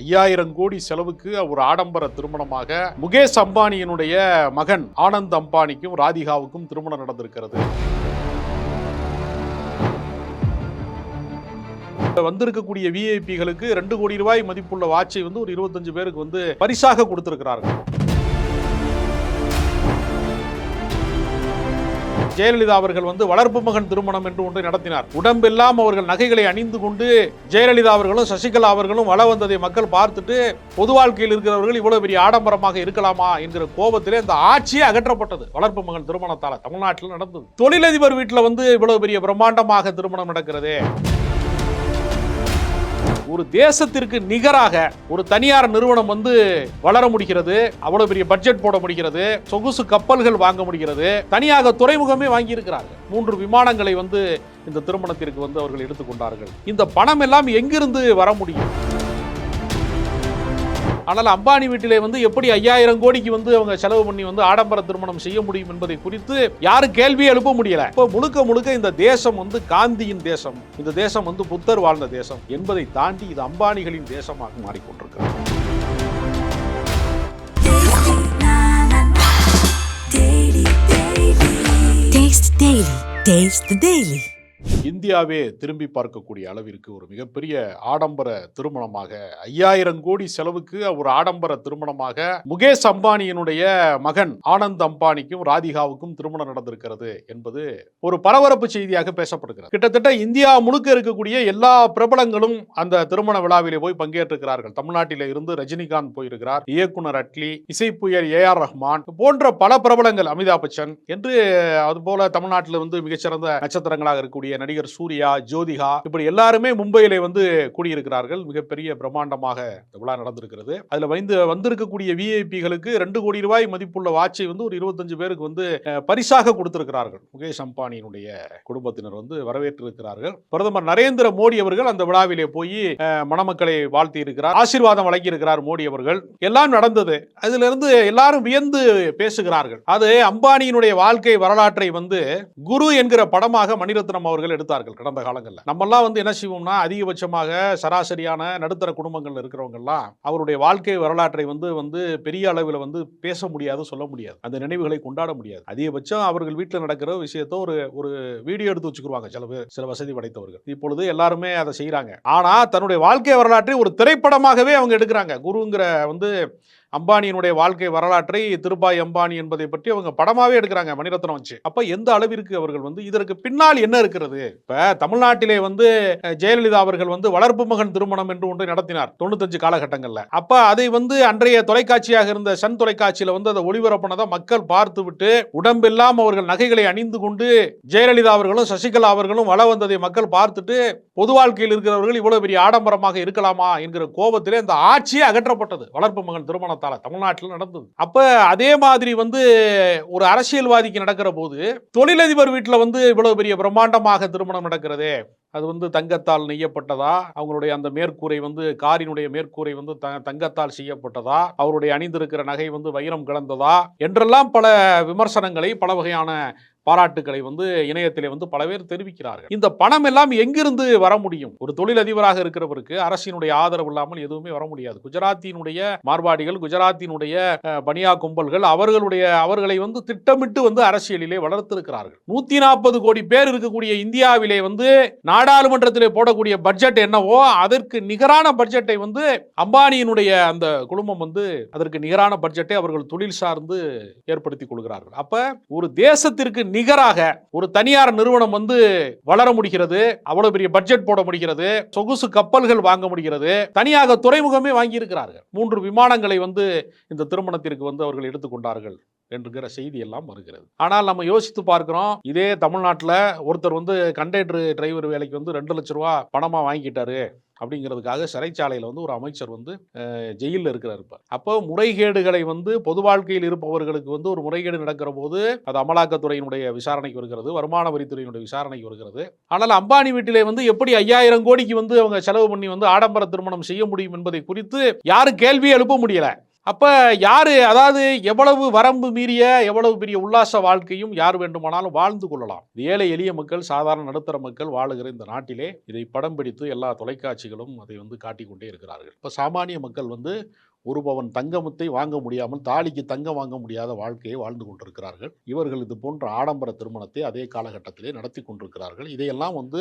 ஐயாயிரம் கோடி செலவுக்கு ஒரு ஆடம்பர திருமணமாக முகேஷ் அம்பானியினுடைய மகன் ஆனந்த் அம்பானிக்கும் ராதிகாவுக்கும் திருமணம் நடந்திருக்கிறது. இப்ப வந்திருக்கக்கூடிய விஐபிகளுக்கு ரெண்டு கோடி ரூபாய் மதிப்புள்ள வாட்சை வந்து ஒரு இருபத்தஞ்சு பேருக்கு வந்து பரிசாக கொடுத்திருக்கிறார்கள். ஜெயலலிதா அவர்கள் வந்து வளர்ப்பு மகன் திருமணம் என்று ஒன்றை நடத்தினார். உடம்பெல்லாம் அவர்கள் நகைகளை அணிந்து கொண்டு ஜெயலலிதா அவர்களும் சசிகலா அவர்களும் வள வந்ததை மக்கள் பார்த்துட்டு பொது வாழ்க்கையில் இருக்கிறவர்கள் இவ்வளவு பெரிய ஆடம்பரமாக இருக்கலாமா? என்கிற கோபத்திலே இந்த ஆட்சியே அகற்றப்பட்டது. வளர்ப்பு மகன் திருமணத்தால தமிழ்நாட்டில் நடந்தது. தொழிலதிபர் வீட்டில் வந்து இவ்வளவு பெரிய பிரம்மாண்டமாக திருமணம் நடக்கிறதே. ஒரு தேசத்திற்கு நிகராக ஒரு தனியார் நிறுவனம் வந்து வளர முடிகிறது. அவ்வளவு பெரிய பட்ஜெட் போட முடிகிறது. சொகுசு கப்பல்கள் வாங்க முடிகிறது. தனியாக துறைமுகமே வாங்கி இருக்கிறார்கள் மூன்று விமானங்களை வந்து இந்த திருமணத்திற்கு வந்து அவர்கள் எடுத்துக்கொண்டார்கள். இந்த பணம் எல்லாம் எங்கிருந்து வர முடியும்? ஆனால் அம்பானி வீட்டிலே வந்து எப்படி ஐயாயிரம் கோடிக்கு வந்து அவங்க செலவு பண்ணி வந்து ஆடம்பர திருமணம் செய்ய முடியும் என்பதை குறித்து யாரும் கேள்வியை எழுப்ப முடியல இப்போ முழுக்க முழுக்க இந்த தேசம் வந்து காந்தியின் தேசம் இந்த தேசம் வந்து புத்தர் வாழ்ந்த தேசம் என்பதை தாண்டி இது அம்பானிகளின் தேசமாக மாறிக்கொண்டிருக்கிறது Taste Daily. Taste the Daily. இந்தியாவே திரும்பி பார்க்கக்கூடிய அளவிற்கு ஒரு மிகப்பெரிய ஆடம்பர திருமணமாக ஐயாயிரம் கோடி செலவுக்கு ஒரு ஆடம்பர திருமணமாக முகேஷ் அம்பானியினுடைய மகன் ஆனந்த் அம்பானிக்கும் ராதிகாவுக்கும் திருமணம் நடந்திருக்கிறது என்பது ஒரு பரபரப்பு செய்தியாக பேசப்படுகிறது. கிட்டத்தட்ட இந்தியா முழுக்க இருக்கக்கூடிய எல்லா பிரபலங்களும் அந்த திருமண விழாவிலே போய் பங்கேற்றிருக்கிறார்கள். தமிழ்நாட்டில இருந்து ரஜினிகாந்த் போயிருக்கிறார் இயக்குனர் அட்லி இசைப்புயல் ஏ ஆர் ரஹ்மான் போன்ற பல பிரபலங்கள் அமிதாப் பச்சன் என்று அதுபோல தமிழ்நாட்டில் வந்து மிகச்சிறந்த நட்சத்திரங்களாக இருக்கக்கூடிய நடிகர் சூர்யா ஜோதிகா இப்படி எல்லாருமே மும்பையில வந்து கூடியிருக்கிறார்கள். மிகப்பெரிய பிரம்மாண்டமாக இந்த விழா நடந்திருக்கிறது. அதுல வந்து வந்திருக்கக்கூடிய விஐபிகளுக்கு ரெண்டு கோடி ரூபாய் மதிப்புள்ள வாட்சை வந்து ஒரு இருபத்தஞ்சு பேருக்கு வந்து பரிசாக கொடுத்திருக்கிறார்கள். முகேஷ் அம்பானியினுடைய குடும்பத்தினர் வந்து வரவேற்றிருக்கிறார்கள். பிரதமர் நரேந்திர மோடி அவர்கள் அந்த விழாவிலே போய் மணமக்களை வாழ்த்தி இருக்கிறார் ஆசீர்வாதம் வழங்கியிருக்கிறார் மோடி அவர்கள். எல்லாம் நடந்தது. அதுல இருந்து எல்லாரும் வியந்து பேசுகிறார்கள். அது அம்பானியினுடைய வாழ்க்கை வரலாற்றை வந்து குரு என்கிற படமாக மணிரத்னம் அவர்கள் எடுத்தார்கள் கடந்த காலங்களில். நம்மெல்லாம் வந்து என்ன செய்வோம்னா அதிகபட்சமாக சராசரியான நடுத்தர குடும்பங்கள் இருக்கிறவங்கெல்லாம் அவருடைய வாழ்க்கை வரலாற்றை வந்து வந்து பெரிய அளவில் வந்து பேச முடியாது சொல்ல முடியாது. அந்த நினைவுகளை கொண்டாட முடியாது. அதிகபட்சம் அவர்கள் வீட்டில் நடக்கிற விஷயத்த ஒரு ஒரு வீடியோ எடுத்து வச்சுக்குருவாங்க சில பேர் சில வசதி படைத்தவர்கள். இப்பொழுது எல்லாருமே அதை செய்கிறாங்க ஆனால் தன்னுடைய வாழ்க்கை வரலாற்றை ஒரு திரைப்படமாகவே அவங்க எடுக்கிறாங்க. குருங்கிற வந்து அம்பானியினுடைய வாழ்க்கை வரலாற்றை திருபாய் அம்பானி என்பதை பற்றி அவங்க படமாவே எடுக்கிறாங்க மணிரத்னம் வச்சு. அப்ப எந்த அளவிற்கு அவர்கள் வந்து இதற்கு பின்னால் என்ன இருக்கிறது? இப்ப தமிழ்நாட்டிலே வந்து ஜெயலலிதா அவர்கள் வந்து வளர்ப்பு மகன் திருமணம் என்று ஒன்று நடத்தினார் தொண்ணூத்தஞ்சு காலகட்டங்கள்ல. அப்ப அதை வந்து அன்றைய தொலைக்காட்சியாக இருந்த சன் தொலைக்காட்சியில வந்து அதை ஒளிபரப்பினதை மக்கள் பார்த்து விட்டு உடம்பெல்லாம் அவர்கள் நகைகளை அணிந்து கொண்டு ஜெயலலிதா அவர்களும் சசிகலா அவர்களும் வள வந்ததை மக்கள் பார்த்துட்டு பொது வாழ்க்கையில் இருக்கிறவர்கள் இவ்வளவு பெரிய ஆடம்பரமாக இருக்கலாமா என்கிற கோபத்திலே இந்த ஆட்சியே அகற்றப்பட்டது. வளர்ப்பு மகன் திருமணத்தால தமிழ்நாட்டில் நடந்தது. அப்ப அதே மாதிரி வந்து ஒரு அரசியல்வாதிக்கு நடக்கிற போது தொழிலதிபர் வீட்டில் வந்து இவ்வளவு பெரிய பிரம்மாண்டமாக திருமணம் நடக்கிறதே அது வந்து தங்கத்தால் நெய்யப்பட்டதா? அவங்களுடைய அந்த மேற்கூரை வந்து காரினுடைய மேற்கூரை வந்து த தங்கத்தால் செய்யப்பட்டதா? அவருடைய அணிந்திருக்கிற நகை வந்து வைரம் கலந்ததா? என்றெல்லாம் பல விமர்சனங்களை பல வகையான பாராட்டுக்களை வந்து இணையத்திலே வந்து பல பேர் தெரிவிக்கிறார்கள். இந்த பணம் எல்லாம் எங்கிருந்து வர முடியும்? ஒரு தொழிலதிபராக இருக்கிறவருக்கு அரசினுடைய ஆதரவு இல்லாமல் எதுவுமே வர முடியாது. குஜராத்தினுடைய மார்வாடிகள் குஜராத்தினுடைய பனியா கும்பல்கள் அவர்களுடைய அவர்களை வந்து திட்டமிட்டு வந்து அரசியலிலே வளர்த்திருக்கிறார்கள். நூத்தி நாற்பது கோடி பேர் இருக்கக்கூடிய இந்தியாவிலே வந்து நாடாளுமன்றத்திலே போடக்கூடிய பட்ஜெட் என்னவோ அதற்கு நிகரான பட்ஜெட்டை வந்து அம்பானியினுடைய அந்த குடும்பம் வந்து அதற்கு நிகரான பட்ஜெட்டை அவர்கள் தொழில் சார்ந்து ஏற்படுத்திக் கொள்கிறார்கள். அப்ப ஒரு தேசத்திற்கு நிகராக ஒரு தனியார் நிறுவனம் வந்து வளர முடிகிறது அவ்வளவு பெரிய பட்ஜெட் போட முடிகிறது சொகுசு கப்பல்கள் வாங்க முடிகிறது. தனியாக துறைமுகமே வாங்கி இருக்கிறார்கள் மூன்று விமானங்களை வந்து இந்த திருமணத்திற்கு வந்து அவர்கள் எடுத்துக்கொண்டார்கள் என்கிற செய்தி எல்லாம் வருகிறது. ஆனால் நம்ம யோசித்து பார்க்கிறோம் இதே தமிழ்நாட்டில் ஒருத்தர் வந்து கண்டக்டர் டிரைவர் வேலைக்கு வந்து ரெண்டு லட்ச ரூபா பணமாக வாங்கிக்கிட்டாரு. அப்படிங்கிறதுக்காக சிறைச்சாலையில் வந்து ஒரு அமைச்சர் வந்து ஜெயிலில் இருக்கிறார் இப்போ அப்போ முறைகேடுகளை வந்து பொது வாழ்க்கையில் இருப்பவர்களுக்கு வந்து ஒரு முறைகேடு நடக்கிற போது அது அமலாக்கத்துறையினுடைய விசாரணைக்கு வருகிறது வருமான வரித்துறையினுடைய விசாரணைக்கு வருகிறது. ஆனால் அம்பானி வீட்டிலே வந்து எப்படி ஐயாயிரம் கோடிக்கு வந்து அவங்க செலவு பண்ணி வந்து ஆடம்பர திருமணம் செய்ய முடியும் என்பதை குறித்து யாரும் கேள்வி எழுப்ப முடியலை. அப்போ யார் அதாவது எவ்வளவு வரம்பு மீறிய எவ்வளவு பெரிய உல்லாச வாழ்க்கையும் யார் வேண்டுமானாலும் வாழ்ந்து கொள்ளலாம். ஏழை எளிய மக்கள் சாதாரண நடுத்தர மக்கள் வாழுகிற இந்த நாட்டிலே இதை படம் பிடித்து எல்லா தொலைக்காட்சிகளும் அதை வந்து காட்டிக்கொண்டே இருக்கிறார்கள். இப்போ சாமானிய மக்கள் வந்து ஒரு பவன் தங்கமுத்தை வாங்க முடியாமல் தாலிக்கு தங்கம் வாங்க முடியாத வாழ்க்கையை வாழ்ந்து கொண்டிருக்கிறார்கள். இவர்கள் இது போன்ற ஆடம்பர திருமணத்தை அதே காலகட்டத்திலே நடத்தி கொண்டிருக்கிறார்கள். இதையெல்லாம் வந்து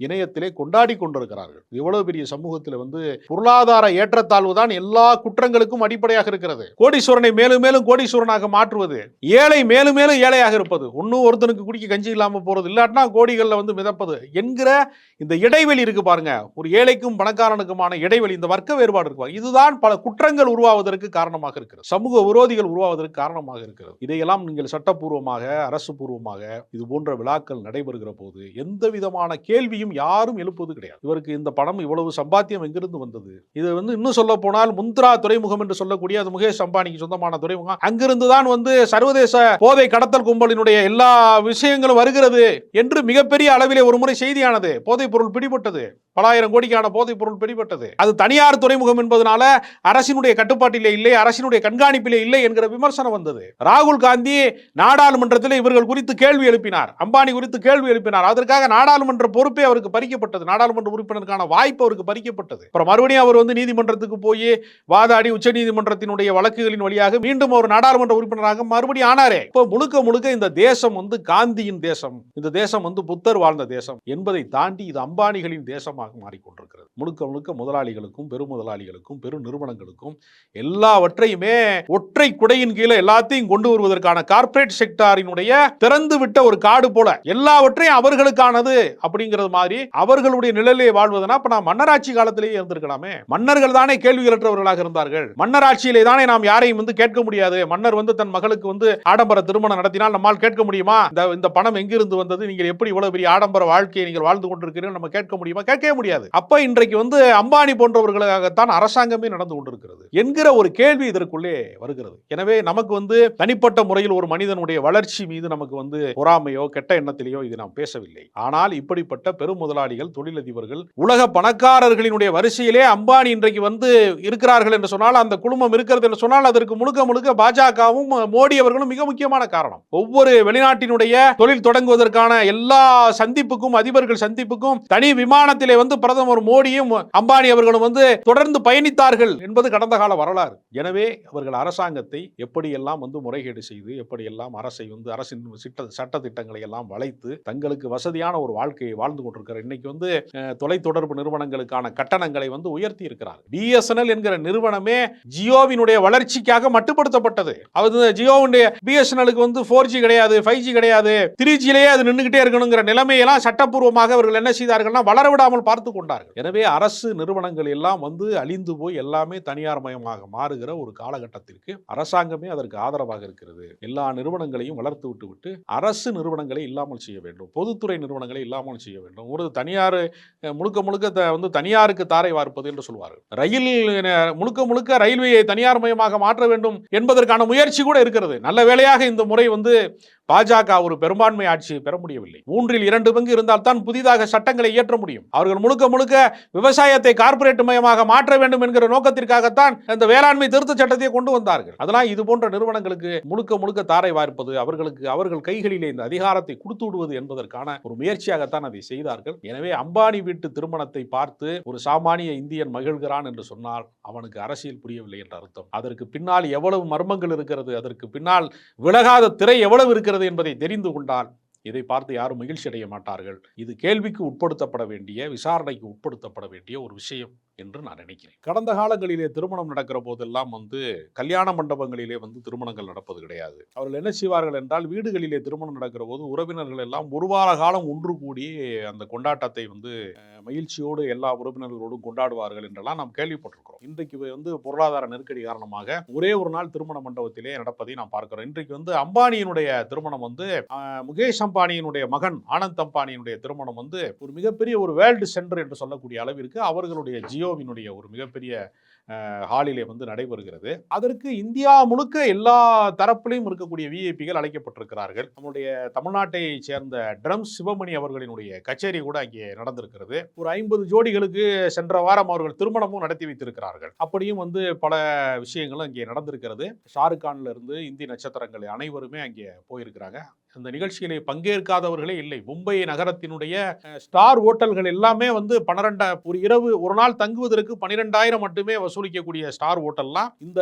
இணையத்திலே கொண்டாடி கொண்டிருக்கிறார்கள். இவ்வளவு பெரிய சமூகத்தில் வந்து பொருளாதார ஏற்றத்தாழ்வு தான் எல்லா குற்றங்களுக்கும் அடிப்படையாக இருக்கிறது. கோடீஸ்வரனை மேலும் மேலும் கோடீஸ்வரனாக மாற்றுவது ஏழை மேலும் மேலும் ஏழையாக இருப்பது ஒன்றும் ஒருத்தனுக்கு குடிக்க கஞ்சி இல்லாமல் போகிறது இல்லாட்டினா கோடிகளில் வந்து மிதப்பது என்கிற இந்த இடைவெளி இருக்கு பாருங்க. ஒரு ஏழைக்கும் பணக்காரனுக்குமான இடைவெளி இந்த வர்க்க வேறுபாடு இருக்கு இதுதான் பல குற்றங்கள் உருவாவதற்கு காரணமாக இருக்கிறது. சமூக விரோதிகள் உருவாவதற்கு காரணமாக இருக்கிறது. இதையெல்லாம் நீங்கள் சட்டப்பூர்வமாக அரசு பூர்வமாக இது போன்ற விழாக்கள் நடைபெறுகிற போது எந்த விதமான கேள்வியும் யாரும் எழுப்புவது கிடையாது. இவருக்கு இந்த பணம் இவ்வளவு சம்பாத்தியம் எங்கிருந்து வந்தது? இது வந்து இன்னும் சொல்ல போனால் முந்த்ரா துறைமுகம் என்று சொல்லக்கூடிய அது முகேஷ் அம்பானிக்கு சொந்தமான துறைமுகம். அங்கிருந்து தான் வந்து சர்வதேச போதை கடத்தல் கும்பலினுடைய எல்லா விஷயங்களும் வருகிறது என்று மிகப்பெரிய அளவிலே ஒரு முறை செய்தியானது. போதைப் பொருள் பிடிபட்டது. பலாயிரம் கோடிக்கான போதைப் பொருள் பிடிபட்டது. அது தனியார் துறைமுகம் என்பதனால அரசினுடைய கட்டுப்பாட்டிலே இல்லை அரசினுடைய கண்காணிப்பிலே இல்லை என்கிற விமர்சனம் வந்தது. ராகுல் காந்தி நாடாளுமன்றத்தில் இவர்கள் குறித்து கேள்வி எழுப்பினார். அம்பானி குறித்து கேள்வி எழுப்பினார். அதற்காக நாடாளுமன்ற பொறுப்பே அவருக்கு பறிக்கப்பட்டது. நாடாளுமன்ற உறுப்பினருக்கான வாய்ப்பு அவருக்கு பறிக்கப்பட்டது. அப்புறம் மறுபடியும் அவர் வந்து நீதிமன்றத்துக்கு போய் வாதாடி உச்சநீதிமன்றத்தினுடைய வழக்குகளின் வழியாக மீண்டும் ஒரு நாடாளுமன்ற உறுப்பினராக மறுபடியும் ஆனாரே. இப்போ முழுக்க முழுக்க இந்த தேசம் வந்து காந்தியின் தேசம். இந்த தேசம் வந்து புத்தர் வாழ்ந்த தேசம். என்பதை தாண்டி இது அம்பானிகளின் தேசமாக மாறிக்கொண்டிருக்கிறது. முழுக்க முழுக்க முதலாளிகளுக்கும் பெரு முதலாளிகளுக்கும் பெரு நிறுவனங்களுக்கும் எல்லாவற்றையுமே ஒற்றை குடையின் கீழே எல்லாத்தையும் கொண்டு வருவதற்கான கார்ப்பரேட் செக்டாரினுடைய திறந்து விட்ட ஒரு காடு போல. எல்லாவற்றையும் அவர்களுக்கானது அப்படிங்கிறது மாதிரி அவர்களுடைய நிழலே வாழ்வதுனா இப்ப நான் மன்னராட்சி காலத்திலேயே இருந்திருக்கலாமே. மன்னர்கள் தானே கேள்விகளற்றவர்களாக இருந்தார்கள். மன்னராட்சியிலே தானே நாம் யாரையும் வந்து கேட்க முடியாது. மன்னர் வந்து தன் மகளுக்கு வந்து ஆடம்பர திருமணம் நடத்தினால் நம்மால் கேட்க முடியுமா? இந்த இந்த பணம் எங்கிருந்து வந்தது? நீங்கள் எப்படி இவ்வளவு பெரிய ஆடம்பர வாழ்க்கையை நீங்கள் வாழ்ந்து கொண்டிருக்கிறீர்கள்? நம்ம கேட்க முடியுமா? கேட்கவே முடியாது. அப்ப இன்றைக்கு வந்து அம்பானி போன்றவர்களுக்காகத்தான் அரசாங்கமே நடந்து கொண்டிருக்கிறது என்கிற ஒரு கேள்வி இதற்குள்ளே வருகிறது. எனவே நமக்கு வந்து தனிப்பட்ட முறையில் ஒரு மனிதனுடைய வளர்ச்சி மீது நமக்கு வந்து பொறாமையோ கெட்ட எண்ணத்திலேயோ இது நாம் பேசவில்லை. ஆனால் இப்படிப்பட்ட பெரும் முதலாளிகள் தொழிலதிபர்கள் உலக பணக்காரர்களினுடைய வரிசையிலே அம்பானி இன்றைக்கு வந்து இருக்கிறார்கள் என்று சொன்னால் அந்த குழுமம் இருக்கிறது என்று சொன்னால் அதற்கு முழுக்க முழுக்க பாஜகவும் மோடி அவர்களும் மிக முக்கியமான காரணம். ஒவ்வொரு வெளிநாட்டினுடைய தொழில் தொடங்குவதற்கான எல்லா சந்திப்புக்கும் அதிபர்கள் சந்திப்புக்கும் தனி விமானத்திலே வந்து பிரதமர் மோடியும் அம்பானி அவர்களும் வந்து தொடர்ந்து பயணித்தார்கள் என்பது கடந்த கால வரலாறு. எனவே அவர்கள் அரசாங்கத்தை எப்படியெல்லாம் வந்து முறைகேடு செய்து எப்படியெல்லாம் அரசை வந்து அரசின் சிட்ட சட்ட திட்டங்களை எல்லாம் வளைத்து தங்களுக்கு வசதியான ஒரு வாழ்க்கையை வாழ்ந்து கொண்டிருக்கிறார் இன்னைக்கு வந்து தொலைத்தொடர்பு நிறுவனங்களுக்கான கட்டணங்களை வந்து உயர்த்தி இருக்கிறார். பிஎஸ்என்எல் என்கிற நிறுவனமே ஜியோவினுடைய வளர்ச்சிக்காக மட்டுப்படுத்தப்பட்டது. அது ஜியோவுடைய பிஎஸ்என்எலுக்கு வந்து ஃபோர் ஜி கிடையாது ஃபைவ் ஜி கிடையாது த்ரீ ஜிலேயே அது நின்றுகிட்டே இருக்கணுங்கிற நிலைமையெல்லாம் சட்டப்பூர்வமாக அவர்கள் என்ன செய்தார்கள்னா வளரவிடாமல் பார்த்து கொண்டார்கள். எனவே அரசு நிறுவனங்கள் எல்லாம் வந்து அழிந்து போய் எல்லாமே தனியார் மயமாக மாறுகிற ஒரு காலகட்டத்திற்கு அரசாங்கமே அதற்கு ஆதரவாக இருக்கிறது. எல்லா நிறுவனங்களையும் வளர்த்து விட்டு விட்டு அரசு நிறுவனங்களை இல்லாமல் செய்ய வேண்டும். பொதுத்துறை நிறுவனங்களை இல்லாமல் செய்ய வேண்டும். ஒரு தனியார் முழுக்க முழுக்க த- வந்து தனியாருக்கு தாரை வார்ப்பது என்று சொல்வார்கள். ரயில் முழுக்க முழுக்க ரயில்வேயை தனியார் மயமாக மாற்ற வேண்டும் என்பதற்கான முயற்சி கூட இருக்கிறது. நல்ல வேளையாக இந்த முறை வந்து பாஜக ஒரு பெரும்பான்மை ஆட்சியை பெற முடியவில்லை. மூன்றில் இரண்டு பங்கு இருந்தால் தான் புதிதாக சட்டங்களை இயற்ற முடியும். அவர்கள் முழுக்க முழுக்க விவசாயத்தை கார்ப்பரேட் மயமாக மாற்ற வேண்டும் என்கிற நோக்கத்திற்காகத்தான் இந்த வேளாண்மை திருத்த சட்டத்தை கொண்டு வந்தார்கள். அதனால் இது போன்ற நிறுவனங்களுக்கு முழுக்க முழுக்க தாரை வார்ப்பது அவர்களுக்கு அவர்கள் கைகளிலே இந்த அதிகாரத்தை கொடுத்து விடுவது என்பதற்கான ஒரு முயற்சியாகத்தான் அதை செய்தார்கள். எனவே அம்பானி வீட்டு திருமணத்தை பார்த்து ஒரு சாமானிய இந்தியன் மகிழ்கிறான் என்று சொன்னால் அவனுக்கு அரசியல் புரியவில்லை என்ற அர்த்தம். அதற்கு பின்னால் எவ்வளவு மர்மங்கள் இருக்கிறது அதற்கு பின்னால் விலகாத திரை எவ்வளவு இருக்கிறது என்பதை தெரிந்து கொண்டால் இதை பார்த்து யாரும் மகிழ்ச்சி அடைய மாட்டார்கள். இது கேள்விக்கு உட்படுத்தப்பட வேண்டிய விசாரணைக்கு உட்படுத்தப்பட வேண்டிய ஒரு விஷயம். என்று நான் நினைக்கிறேன். கடந்த காலங்களிலே திருமணம் நடக்கிற போதெல்லாம் வந்து கல்யாண மண்டபங்களிலே வந்து திருமணங்கள் நடப்பது கிடையாது. அவர்கள் என்ன செய்வார்கள் என்றால் வீடுகளிலே திருமணம் நடக்கிற போது உறவினர்கள் எல்லாம் ஒரு வார காலம் ஒன்று கூடி அந்த கொண்டாட்டத்தை வந்து மகிழ்ச்சியோடு எல்லா உறவினர்களோடும் கொண்டாடுவார்கள் என்றெல்லாம் நாம் கேள்விப்பட்டிருக்கிறோம். இன்றைக்கு வந்து பொருளாதார நெருக்கடி காரணமாக ஒரே ஒரு நாள் திருமண மண்டபத்திலே நடப்பதை நாம் பார்க்கிறோம். இன்றைக்கு வந்து அம்பானியினுடைய திருமணம் வந்து முகேஷ் அம்பானியினுடைய மகன் ஆனந்த் அம்பானியினுடைய திருமணம் வந்து ஒரு மிகப்பெரிய ஒரு வேர்ல்டு சென்டர் என்று சொல்லக்கூடிய அளவிற்கு அவர்களுடைய ஜியோ ரியோவினுடைய ஒரு மிகப்பெரிய ஹாலிலே வந்து நடைபெறுகிறது. அதற்கு இந்தியா முழுக்க எல்லா தரப்பிலையும் இருக்கக்கூடிய விஐபிகள் அழைக்கப்பட்டிருக்கிறார்கள். நம்முடைய தமிழ்நாட்டை சேர்ந்த ட்ரம் சிவமணி அவர்களினுடைய கச்சேரி கூட அங்கே நடந்திருக்கிறது. ஒரு ஐம்பது ஜோடிகளுக்கு சென்ற வாரம் அவர்கள் திருமணமும் நடத்தி வைத்திருக்கிறார்கள். அப்படியும் வந்து பல விஷயங்களும் அங்கே நடந்திருக்கிறது. ஷாருக் கான்ல இருந்து இந்தி நட்சத்திரங்கள் அனைவருமே அங்கே போயிருக்கிறாங்க. அந்த நிகழ்ச்சியிலே பங்கேற்காதவர்களே இல்லை. மும்பை நகரத்தினுடைய ஸ்டார் ஹோட்டல்கள் எல்லாமே வந்து பன்னிரெண்டா ஒரு இரவு ஒரு நாள் தங்குவதற்கு பன்னிரெண்டாயிரம் மட்டுமே வசூலிக்கக்கூடிய ஸ்டார் ஹோட்டல்லாம் இந்த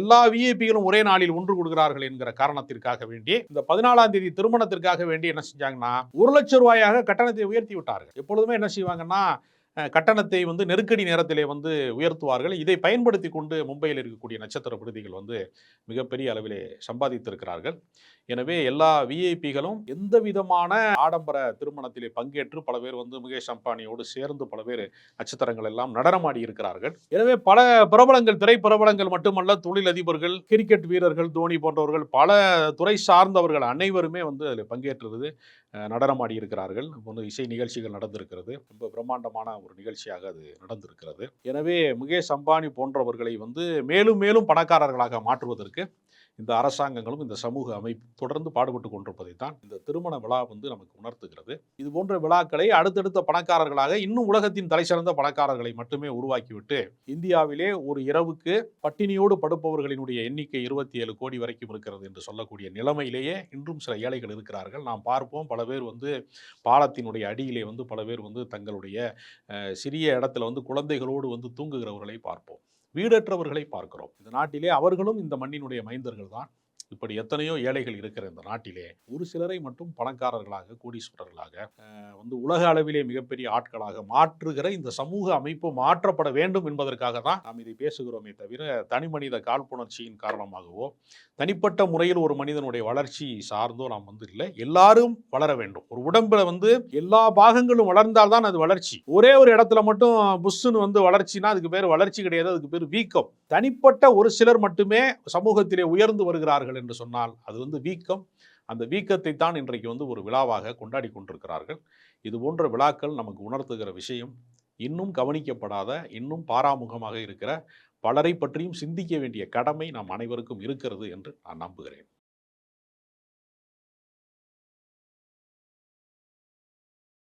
எல்லா விஐபிகளும் ஒரே நாளில் ஒன்று கொடுக்கிறார்கள் என்கிற காரணத்திற்காக வேண்டி இந்த பதினாலாம் தேதி திருமணத்திற்காக வேண்டி என்ன செஞ்சாங்கன்னா ஒரு லட்சம் ரூபாயாக கட்டணத்தை உயர்த்தி விட்டார்கள். எப்பொழுதுமே என்ன செய்வாங்கன்னா கட்டணத்தை வந்து நெருக்கடி நேரத்திலே வந்து உயர்த்துவார்கள். இதை பயன்படுத்தி கொண்டு மும்பையில் இருக்கக்கூடிய நட்சத்திர விடுதிகள் வந்து மிகப்பெரிய அளவிலே சம்பாதித்திருக்கிறார்கள். எனவே எல்லா விஐபிகளும் எந்த விதமான ஆடம்பர திருமணத்திலே பங்கேற்று பல பேர் வந்து முகேஷ் அம்பானியோடு சேர்ந்து பல பேர் நட்சத்திரங்கள் எல்லாம் நடனமாடி இருக்கிறார்கள். எனவே பல பிரபலங்கள் திரை பிரபலங்கள் மட்டுமல்ல தொழிலதிபர்கள் கிரிக்கெட் வீரர்கள் தோனி போன்றவர்கள் பல துறை சார்ந்தவர்கள் அனைவருமே வந்து அதில் பங்கேற்றுறது நடனமாடி இருக்கிறார்கள். வந்து இசை நிகழ்ச்சிகள் நடந்திருக்கிறது. ரொம்ப பிரம்மாண்டமான ஒரு நிகழ்ச்சியாக அது நடந்திருக்கிறது. எனவே முகேஷ் அம்பானி போன்றவர்களை வந்து மேலும் மேலும் பணக்காரர்களாக மாற்றுவதற்கு இந்த அரசாங்கங்களும் இந்த சமூக அமைப்பு தொடர்ந்து பாடுபட்டு கொண்டிருப்பதை தான் இந்த திருமண விழா வந்து நமக்கு உணர்த்துகிறது. இது போன்ற விழாக்களை அடுத்தடுத்த பணக்காரர்களாக இன்னும் உலகத்தின் தலைசிறந்த பணக்காரர்களை மட்டுமே உருவாக்கிவிட்டு இந்தியாவிலே ஒரு இரவுக்கு பட்டினியோடு படுப்பவர்களினுடைய எண்ணிக்கை இருபத்தி ஏழு கோடி வரைக்கும் இருக்கிறது என்று சொல்லக்கூடிய நிலைமையிலேயே இன்றும் சில ஏழைகள் இருக்கிறார்கள். நாம் பார்ப்போம். பல பேர் வந்து பாலத்தினுடைய அடியிலே வந்து பல பேர் வந்து தங்களுடைய சிறிய இடத்துல வந்து குழந்தைகளோடு வந்து தூங்குகிறவர்களை பார்ப்போம். வீடற்றவர்களை பார்க்கிறோம். இந்த நாட்டிலே அவர்களும் இந்த மண்ணினுடைய மைந்தர்கள் தான் இப்படி எத்தனையோ ஏழைகள் இருக்கிற இந்த நாட்டிலே ஒரு சிலரை மட்டும் பணக்காரர்களாக கோடீஸ்வரர்களாக வந்து உலக அளவிலே மிகப்பெரிய ஆட்களாக மாற்றுகிற இந்த சமூக அமைப்பு மாற்றப்பட வேண்டும் என்பதற்காக தான் நாம் இதை பேசுகிறோமே தவிர தனி மனித காழ்ப்புணர்ச்சியின் காரணமாகவோ தனிப்பட்ட முறையில் ஒரு மனிதனுடைய வளர்ச்சி சார்ந்தோ நாம் வந்து இல்லை எல்லாரும் வளர வேண்டும். ஒரு உடம்புல வந்து எல்லா பாகங்களும் வளர்ந்தால்தான் அது வளர்ச்சி. ஒரே ஒரு இடத்துல மட்டும் புஷ்ஷுன்னு வந்து வளர்ச்சினா அதுக்கு பேர் வளர்ச்சி கிடையாது அதுக்கு பேர் வீக்கம். தனிப்பட்ட ஒரு சிலர் மட்டுமே சமூகத்திலே உயர்ந்து வருகிறார்கள் என்று சொன்னால் அது வந்து வீக்கம். அந்த வீக்கத்தை தான் இன்றைக்கு வந்து ஒரு விழாவாக கொண்டாடி கொண்டிருக்கிறார்கள். இது போன்ற விழாக்கள் நமக்கு உணர்த்துகிற விஷயம். இன்னும் கவனிக்கப்படாத இன்னும் பாராமுகமாக இருக்கிற பலரை பற்றியும் சிந்திக்க வேண்டிய கடமை நாம் அனைவருக்கும் இருக்கிறது என்று நான் நம்புகிறேன்.